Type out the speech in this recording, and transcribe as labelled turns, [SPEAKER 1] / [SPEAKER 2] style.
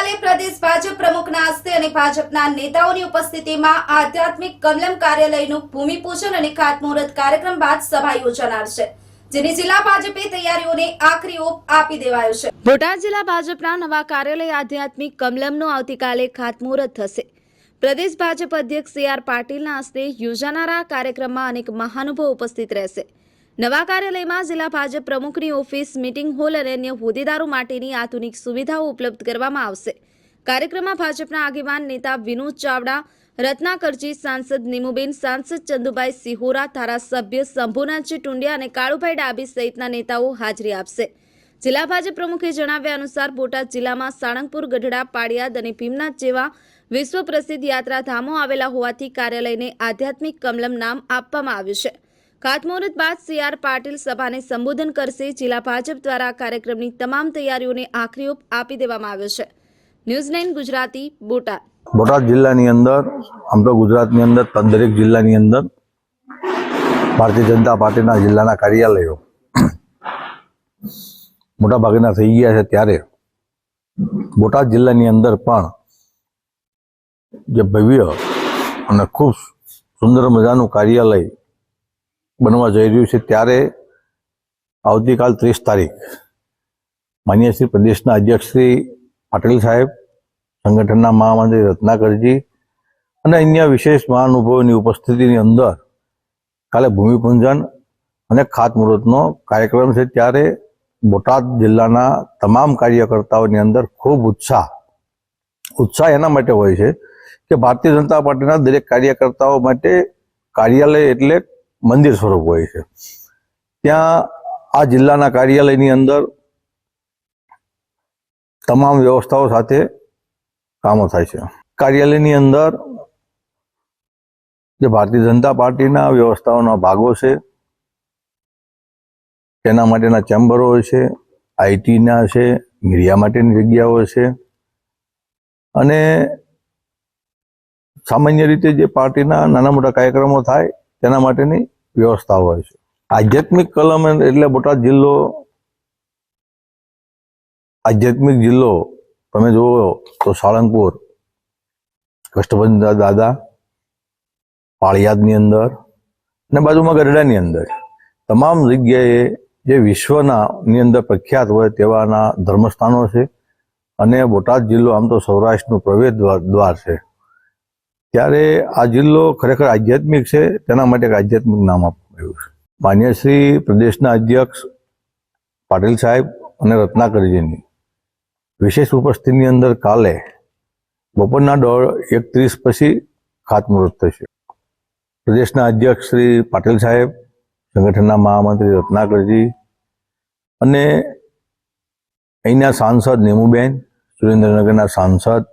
[SPEAKER 1] આવતીકાલે પ્રદેશ ભાજપ પ્રમુખના હસ્તે અને ભાજપના નેતાઓની ઉપસ્થિતિમાં આધ્યાત્મિક કમલમ કાર્યાલયનું ભૂમિપૂજન અને ખાતમુહૂર્ત કાર્યક્રમ બાદ સભા યોજાનાર છે, જેની જિલ્લા ભાજપે તૈયારીઓને આખરી આપી દેવાયો છે. બોટાદ જિલ્લા ભાજપના નવા કાર્યાલય આધ્યાત્મિક કમલમનું આવતીકાલે ખાતમુહૂર્ત થશે. પ્રદેશ ભાજપ અધ્યક્ષ સી આર પાટીલના હસ્તે યોજાનારા કાર્યક્રમમાં અનેક મહાનુભાવો ઉપસ્થિત રહેશે. નવા કાર્યાલયમાં જિલ્લા ભાજપ પ્રમુખની ઓફિસ મીટિંગ હોલ અને અન્ય હોદ્દેદારો માટેની આધુનિક સુવિધાઓ ઉપલબ્ધ કરવામાં આવશે. કાર્યક્રમમાં ભાજપના આગેવાન નેતા વિનોદ ચાવડા, રત્નાકરજી સાંસદ નીમુબેન, સાંસદ ચંદુભાઈ સિહોરા, ધારાસભ્ય શંભુનાથજી ટુંડિયા અને કાળુભાઈ ડાબી સહિતના નેતાઓ હાજરી આપશે. જિલ્લા ભાજપ પ્રમુખે જણાવ્યા અનુસાર બોટાદ જિલ્લામાં સાળંગપુર ગઢડા પાડિયાદ અને ભીમનાથ જેવા વિશ્વ પ્રસિદ્ધ યાત્રાધામો આવેલા હોવાથી કાર્યાલયને આધ્યાત્મિક કમલમ નામ આપવામાં આવ્યું છે. ખાતમુહૂર્ત બાદ સી આર પાટીલ સભાને સંબોધન કરશે. જિલ્લા ભાજપ દ્વારા કાર્યક્રમની તમામ તૈયારીઓને આખરી ઓપ આપી દેવામાં આવ્યો છે. News nine Gujarati, Botad.
[SPEAKER 2] Botad જિલ્લાની અંદર, આમ તો ગુજરાતની અંદર દરેક જિલ્લાની અંદર, ભારતીય જનતા પાર્ટીના જિલ્લાના કાર્યાલયો મોટા ભાગના થઈ ગયા છે ત્યારે. બોટાદ જિલ્લાની અંદર પણ જે ભવ્ય અને ખૂબ સુંદર મજાનું કાર્યાલય બનવા જઈ રહ્યું છે ત્યારે આવતીકાલ ત્રીસ તારીખ માન્ય શ્રી પ્રદેશના અધ્યક્ષ શ્રી પાટીલ સાહેબ, સંગઠનના મહામંત્રી રત્નાકરજી અને અન્ય વિશેષ મહાનુભાવોની ઉપસ્થિતિની અંદર કાલે ભૂમિપૂજન અને ખાતમુહૂર્તનો કાર્યક્રમ છે ત્યારે બોટાદ જિલ્લાના તમામ કાર્યકર્તાઓની અંદર ખૂબ ઉત્સાહ. ઉત્સાહ એના માટે હોય છે કે ભારતીય જનતા પાર્ટીના દરેક કાર્યકર્તાઓ માટે કાર્યાલય એટલે મંદિર સ્વરૂપ હોય છે. ત્યાં આ જિલ્લાના કાર્યાલયની અંદર તમામ વ્યવસ્થાઓ સાથે કામો થાય છે. કાર્યાલયની અંદર જે ભારતીય જનતા પાર્ટીના વ્યવસ્થાઓના ભાગો છે, તેના માટેના ચેમ્બરો છે, આઈટીના છે, મીડિયા માટેની જગ્યાઓ છે. અને સામાન્ય રીતે જે પાર્ટીના નાના મોટા કાર્યક્રમો થાય તેના માટેની વ્યવસ્થા હોય છે. આધ્યાત્મિક કલમ એટલે બોટાદ જિલ્લો, આધ્યાત્મિક જિલ્લો, તમે જુઓ તો સાળંગપુર, કષ્ટભંજ દાદા, પાળિયાદની અંદર અને બાજુમાં ગરડાની અંદર. તમામ જગ્યાએ જે વિશ્વના ની અંદર પ્રખ્યાત હોય તેવાના ધર્મસ્થાનો છે અને બોટાદ જિલ્લો આમ તો સૌરાષ્ટ્રનું પ્રવેશ દ્વાર દ્વાર છે. ત્યારે આ જિલ્લો ખરેખર આધ્યાત્મિક છે, તેના માટે એક આધ્યાત્મિક નામ આપવામાં આવ્યું છે. માન્ય શ્રી પ્રદેશના અધ્યક્ષ પાટીલ સાહેબ અને રત્નાકરજીની વિશેષ ઉપસ્થિતિની અંદર કાલે બપોરના દોઢ એકત્રીસ પછી ખાતમુહૂર્ત થશે. પ્રદેશના અધ્યક્ષ શ્રી પાટીલ સાહેબ, સંગઠનના મહામંત્રી રત્નાકરજી અને અહીંના સાંસદ નેમુબેન, સુરેન્દ્રનગરના સાંસદ